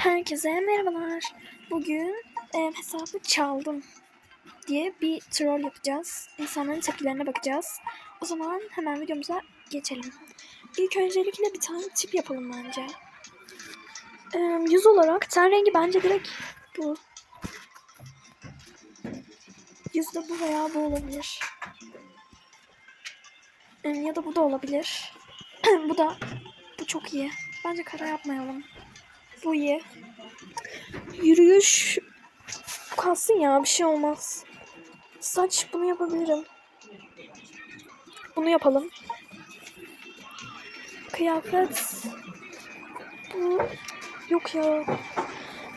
Herkese merhabalar. Bugün e, hesabı çaldım diye bir troll yapacağız. İnsanların tepkilerine bakacağız. O zaman hemen videomuza geçelim. İlk öncelikle bir tane tip yapalım bence. E, yüz olarak ten rengi bence direkt bu. Yüz de bu veya bu olabilir. E, ya da bu da olabilir. bu da bu çok iyi. Bence kara yapmayalım. İyi. Yürüyüş kalsın ya bir şey olmaz. Saç bunu yapabilirim. Bunu yapalım. Kıyafet bu yok ya.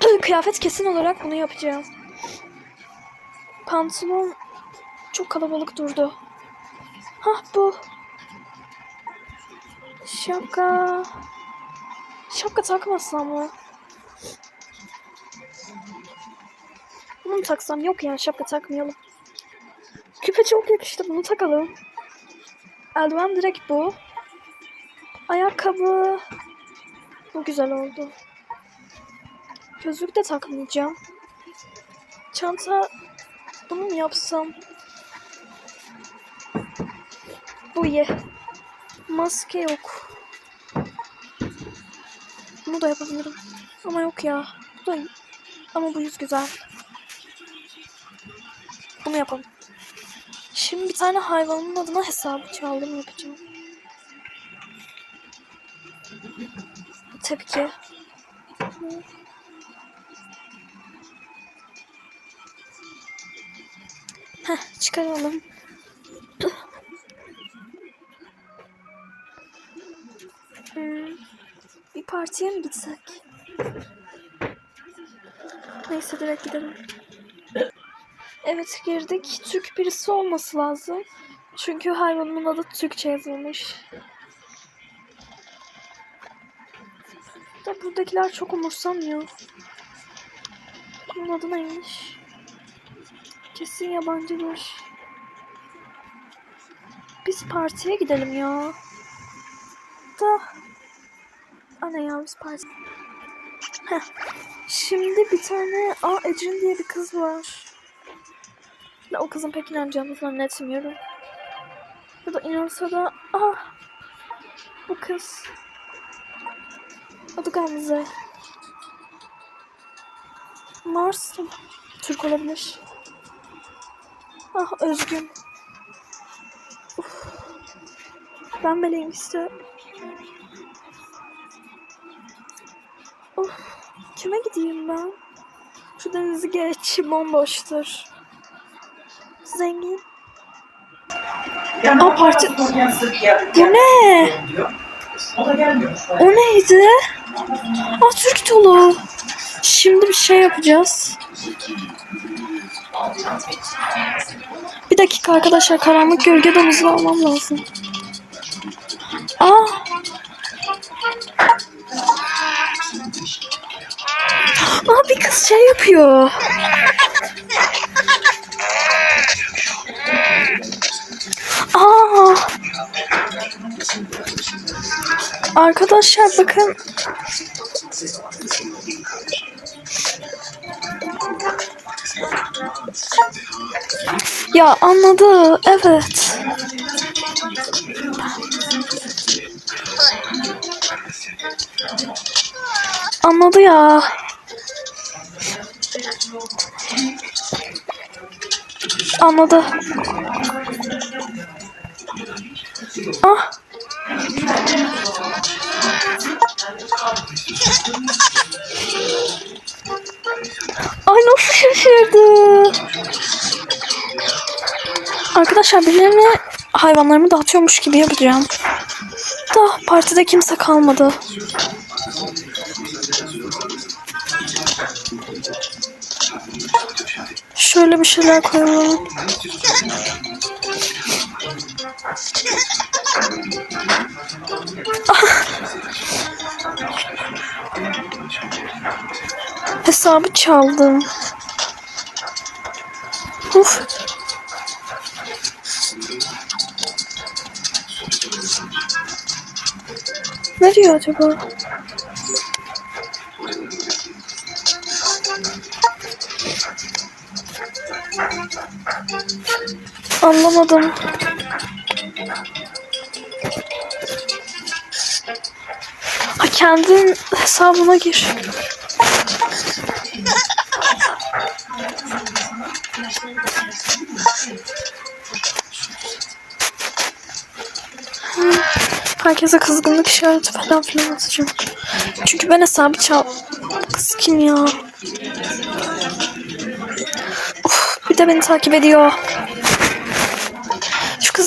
Kıyafet kesin olarak bunu yapacağım. Pantolon çok kalabalık durdu. Hah bu. Şapka. Şapka takmasam mı? Bunu mu taksam? Yok ya şapka takmayalım. Küpe çok yakıştı. Bunu takalım. Eldiven direkt bu. Ayakkabı. Bu güzel oldu. Gözlük de takmayacağım. Çanta. Bunu mu yapsam? Bu iyi. Maske yok. Da yapabilirim. Ama yok ya. Bu da. Ama bu yüz güzel. Bunu yapalım. Şimdi bir tane hayvanın adına hesabı çaldım yapacağım. Tepki. Heh, çıkaralım. Bir partiye mi gitsek? Neyse direkt gidelim. Evet girdik. Türk birisi olması lazım. Çünkü hayvanın adı Türkçe yazılmış. Da buradakiler çok umursamıyor. Bunun adı neymiş? Kesin yabancıdır. Biz partiye gidelim ya. Da. Ana ya biz parti. Heh. Şimdi bir tane Aa Ecrin diye bir kız var. Ya o kızın pek inanacağını zannetmiyorum. Ya da inansa da ah bu kız. Adı Gamze. Mars Türk olabilir. Ah Özgün. Uf. Ben meleğim işte. Of. Kime gideyim ben? Şu denizi geç. Bomboştur. Zengin. Aa, parti- Bu ne? O da gelmiyor. O neydi? Aa Türk dolu. Şimdi bir şey yapacağız. Bir dakika arkadaşlar karanlık gölge domuzu almam lazım. Aa. Aa bir kız şey yapıyor. Aa. Arkadaşlar bakın. Ya anladı. Evet. Anladı ya. Anladı. Ah. Ay nasıl şaşırdı. Arkadaşlar birilerine hayvanlarımı dağıtıyormuş gibi yapacağım. Da partide kimse kalmadı. Şöyle bir şeyler koyalım. Hesabı çaldım. Uf. Ne diyor acaba? Anlamadım. Ha, kendin hesabına gir. Herkese kızgınlık işareti falan filan atacağım. Çünkü ben hesabı çal... Kız kim ya? Of, bir de beni takip ediyor.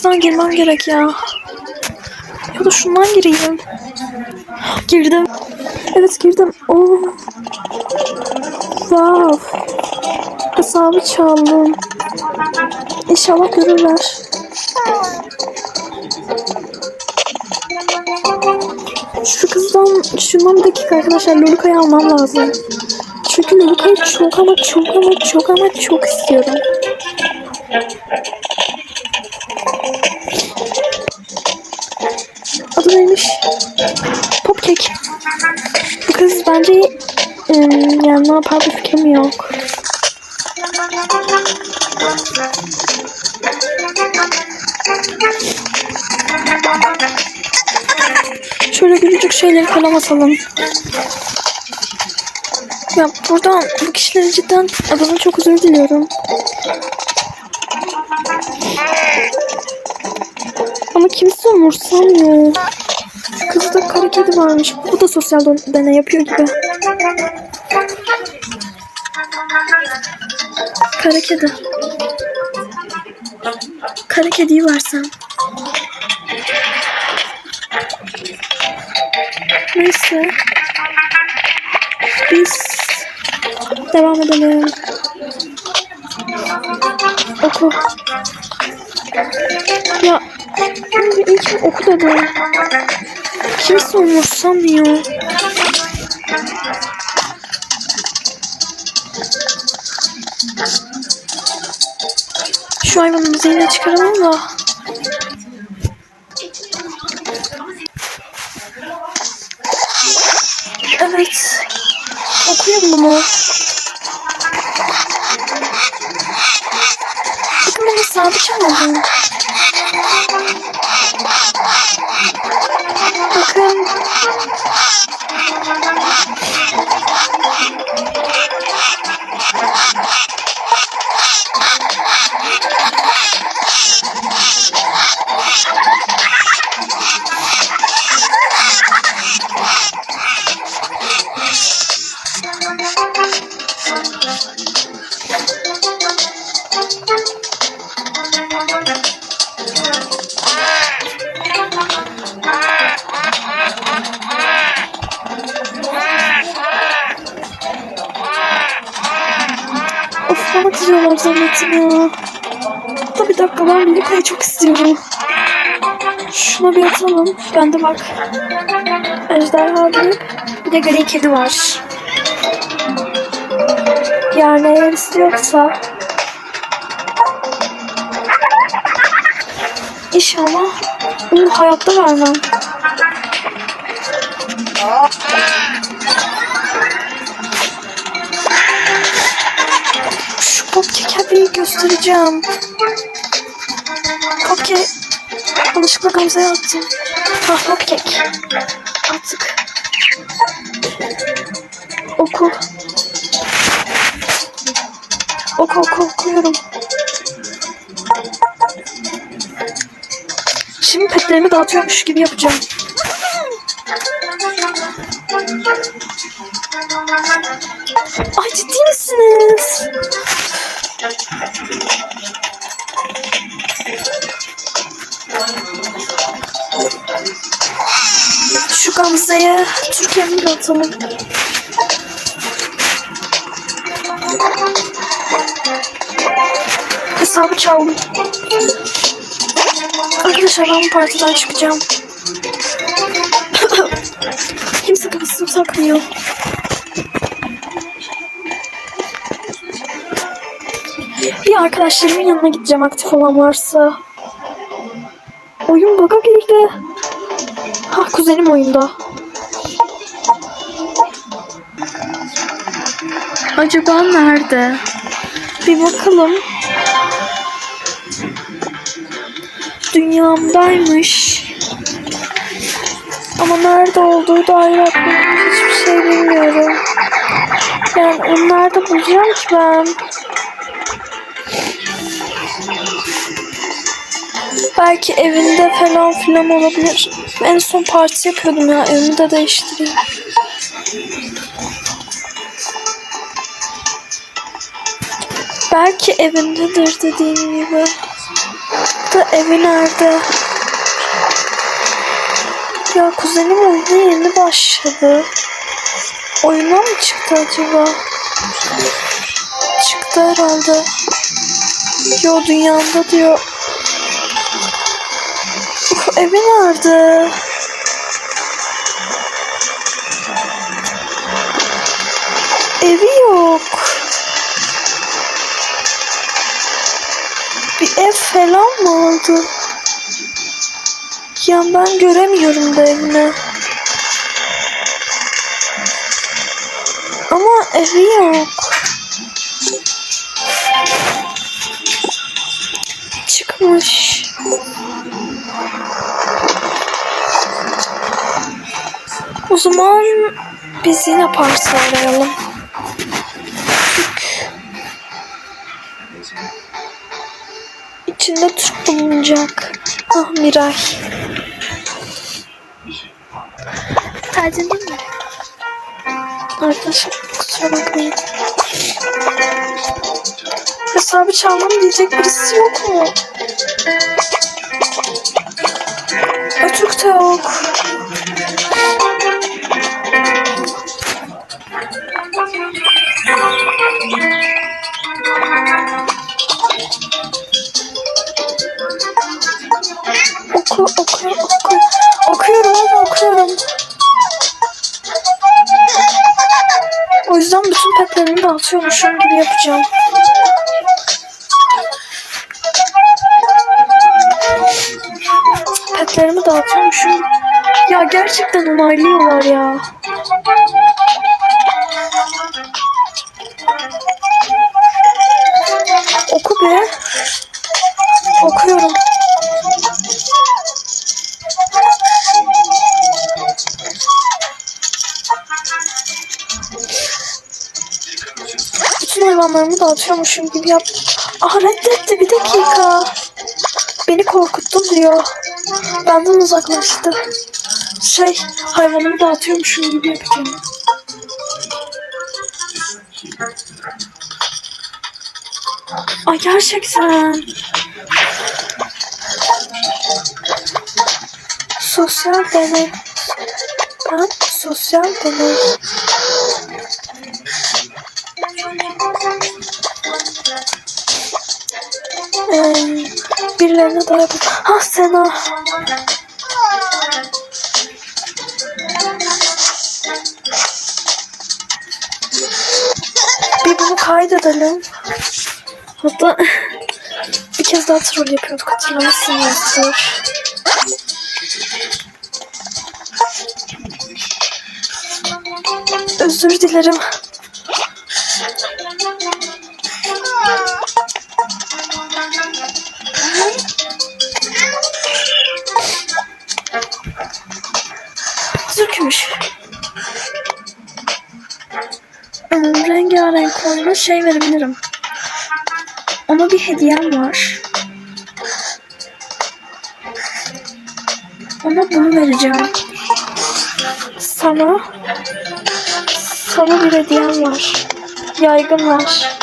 Şu kızdan girmem gerek ya. Ya da şundan gireyim. Girdim. Evet girdim. Oo. Wow. Hesabı çaldım. İnşallah görürler. Şu kızdan, şundan bir dakika arkadaşlar Loluka'yı almam lazım. Çünkü Loluka'yı çok ama çok ama çok ama çok istiyorum. Adı neymiş? Popkek. Bu kız bence ım, yani ne yapar bir fikrim yok. Şöyle gülücük şeyleri falan atalım. Ya buradan bu kişilerin cidden adına çok özür diliyorum. Ama kimse umursamıyor. Kızda kara kedi varmış. Bu da sosyal deney yapıyor gibi. Kara kedi. Kara kediyi versen. Neyse. Biz devam edelim. Oku. Ya ilk oku dedim. Kimse umursamıyor. Şu hayvanımızı yine çıkaralım da. Evet. Okuyalım bunu. Hesabı çalmadım. Bakın. Of bana kızıyorlar zannettim ya. Da bir dakika ben Luka'yı çok istiyorum. Şuna bir atalım. Bende bak. Ejderha bir. Bir de gri kedi var. Yani eğer istiyorsa İnşallah onu hayatta vermem. Bir göstereceğim. Cupcake yanlışlıkla Gamze'ye attım. Ah cupcake. Attık. Oku. Oku oku okuyorum. Şimdi petlerimi dağıtıyormuş gibi yapacağım. Ay ciddi misiniz? Şu Gamze'ye Türkiye'nin atalım. Hesabı çaldım. Arkadaşlar ben partiden çıkacağım. Kimse kafasını takmıyor. Bir arkadaşlarımın yanına gideceğim aktif olan varsa. Oyun bug'a girdi. Ha kuzenim oyunda. Acaba nerede? Bir bakalım. dünyamdaymış. Ama nerede olduğu dair aklımda hiçbir şey bilmiyorum. Yani onu nerede bulacağım ki ben? Belki evinde falan filan olabilir. En son parti yapıyordum ya evimi de değiştireyim. Belki evindedir dediğim gibi. Da evi nerede? Ya kuzenim oyuna yeni başladı. Oyuna mı çıktı acaba? Çıktı herhalde. Yo dünyamda diyor. Evi nerede? Evi yok. Bir ev falan mı oldu? Ya ben göremiyorum da evini. Ama evi yok. O zaman biz yine parti arayalım. İçinde Türk bulunacak. Ah Miray. Tercih değil mi? Arkadaşlar kusura bakmayın. Hesabı çalmam diyecek birisi yok mu? Açık da yok. Oku, oku, oku. Okuyorum ama okuyorum. O yüzden bütün petlerimi dağıtıyormuşum gibi yapacağım. Petlerimi dağıtıyormuşum. Ya gerçekten onaylıyorlar ya. Hayvanlarımı dağıtıyormuşum gibi yap. Aha reddetti bir dakika. Beni korkuttun diyor. Benden uzaklaştı. Şey hayvanımı dağıtıyormuşum gibi yapacağım. Ay gerçekten. Sosyal deney. Ben sosyal deney. Ee, birilerine daha yapayım. Ah Sena. Bir bunu kaydedelim. Hatta bir kez daha troll yapıyorduk hatırlamışsınızdır. Özür dilerim. Türkmüş. Hmm, rengarenk oyuna şey verebilirim. Ona bir hediyem var. Ona bunu vereceğim. Sana sana bir hediyem var. Yaygın var.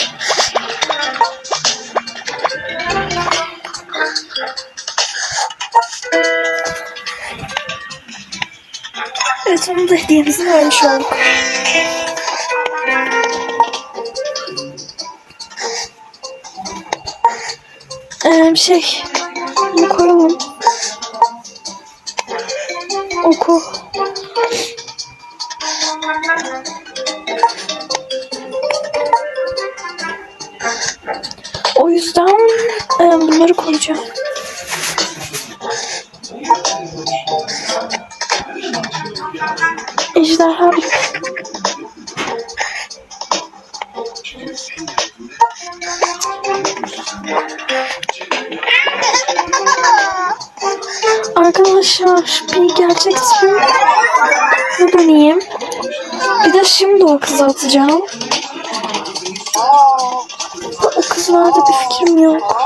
Da hediyemizi vermiş olduk. Ee, şey bunu koyalım. Oku. O yüzden e, bunları koyacağım. Ejderha Arkadaşlar bir gerçekçi bir döneyim. Bir de şimdi o kızı atacağım. O kız nerede bir fikrim yok.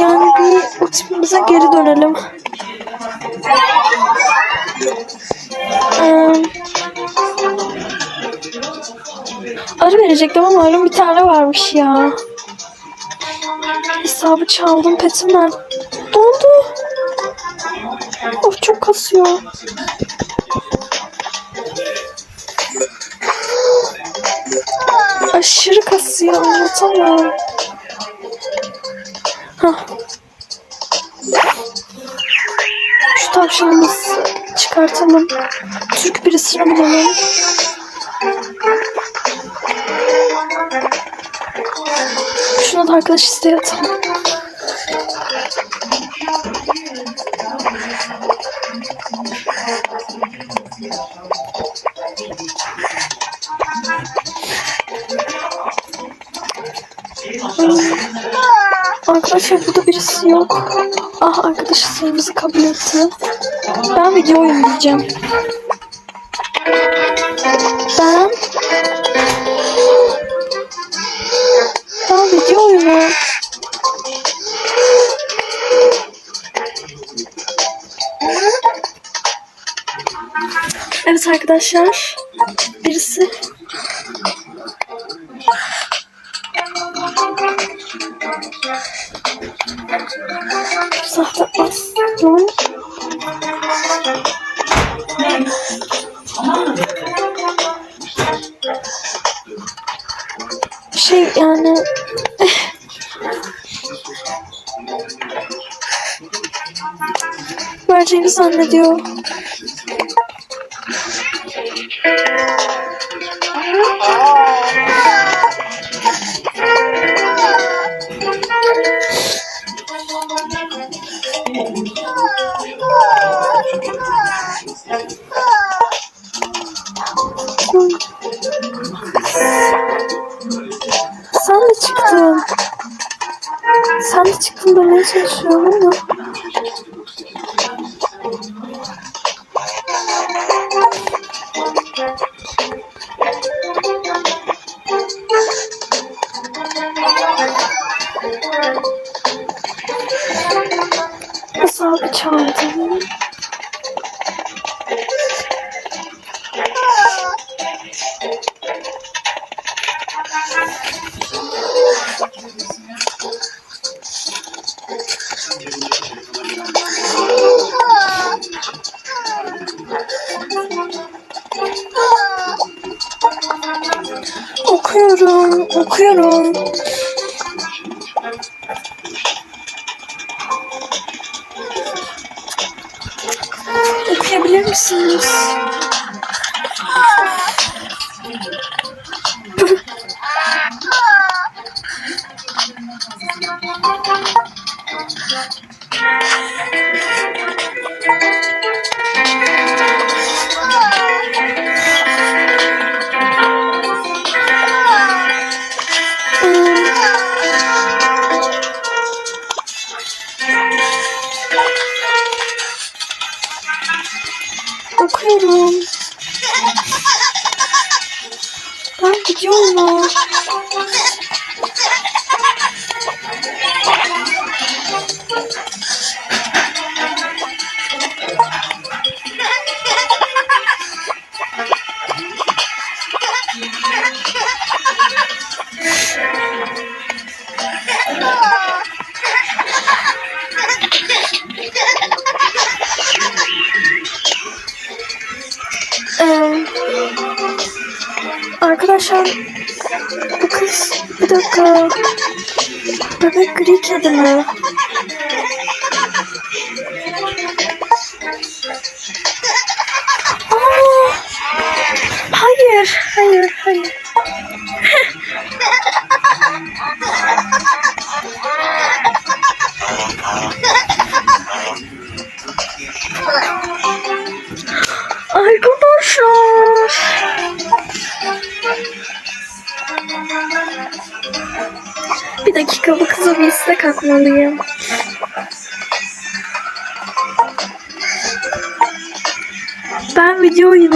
Yani bir o tipimize geri dönelim. Arı verecektim ama arın bir tane varmış ya. Hesabı çaldım. Petim nerede? Dondu. Of çok kasıyor. Aşırı kasıyor. Anlatamam. Hah. Şu tavşanımızı çıkartalım. Türk birisini bulalım. Şuna da arkadaş isteği atalım. Arkadaşlar burada birisi yok. Ah arkadaş isteğimizi kabul etti. Ben video oyun arkadaşlar. Birisi sahte aslan. Şey yani vereceğini zannediyor. Okuyabilir misiniz? Ben gidiyorum. Arkadaşlar. Bu kız bir dakika. Bebek gri kedi mi? Aa, kalkmalıyım. Ben videoyu